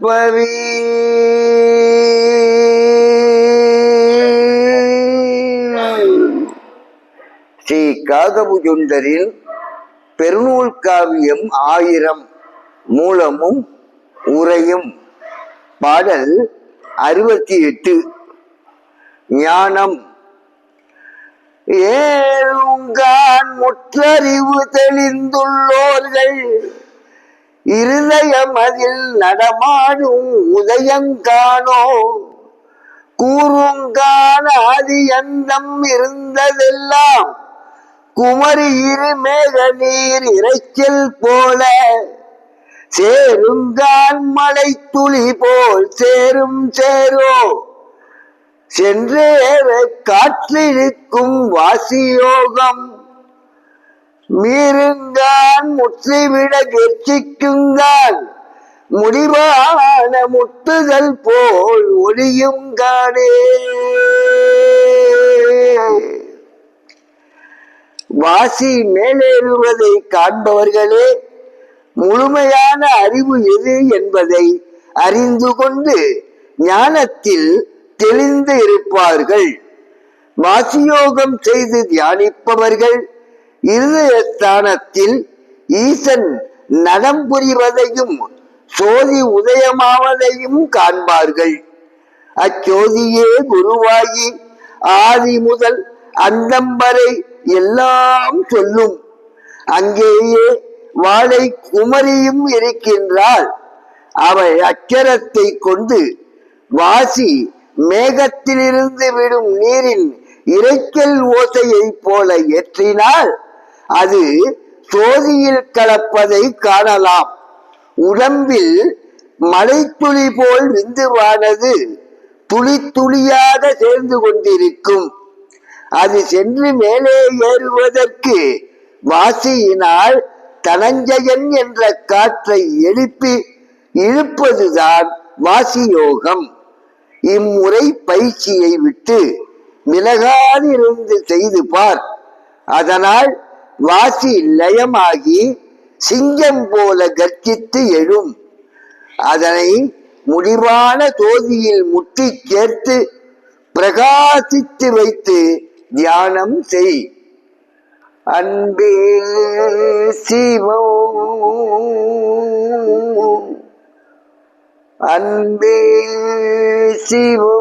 பரி ஸ்ரீ காகபுஜுண்டரின் பெருநூல் காவியம் ஆயிரம் மூலமும் உரையும் பாடல் அறுபத்தி எட்டு ஞானம். ஏழுங்கான் முற்றறிவு தெளிந்துள்ளோர்கள். இருதயம் அதில் நடமாடும் உதயங்கானோ? கூறுங்கான ஆதி அந்தம் இருந்ததெல்லாம் குமரி இருமேக நீர் இறைச்சல் போல. சேருங்கான் மலை துளி போல் சேரும் சேரோ. சென்றேற காற்றிருக்கும் வாசியோகம். முடிவான் முற்றிவிட கெர்ச்சிக்குங்கான் முடிவான முட்டுதல் போல் ஒளியும் காணே. வாசி மேலேறுவதை காண்பவர்களே முழுமையான அறிவு எது என்பதை அறிந்து கொண்டு ஞானத்தில் தெளிந்து இருப்பார்கள். வாசியோகம் செய்து தியானிப்பவர்கள் இருதயஸ்தானத்தில் ஈசன் நலம் புரிவதையும் சோதி உதயமாவதையும் காண்பார்கள். அச்சோதியே குருவாகி ஆதி முதல் அந்தம் வரை எல்லாம் சொல்லும். அங்கேயே வாழை குமரியும் இருக்கின்றாள். அவள் அச்சரத்தை கொண்டு வாசி மேகத்திலிருந்து விடும் நீரின் இறைக்கல் ஓசையைப் போல ஏற்றினால் அது தோதியில் கலப்பதை காணலாம். உடம்பில் மலைத்துளி போல் விந்துவானது துளி துளியாக சேர்ந்து கொண்டிருக்கும். அது சென்று மேலே ஏறுவதற்கு வாசியினால் தனஞ்சயன் என்ற காற்றை எழுப்பி இழுப்பதுதான் வாசியோகம். இம்முறை பயிற்சியை விட்டு விலகாதிருந்து செய்து பார். அதனால் வாசி லயமாகி சிங்கம் போல கர்ஜித்து எழும். அதனை முடிவான தோதியில் முட்டி சேர்த்து பிரகாசித்து வைத்து தியானம் செய். அன்பே சிவோ அன்பே சிவோ.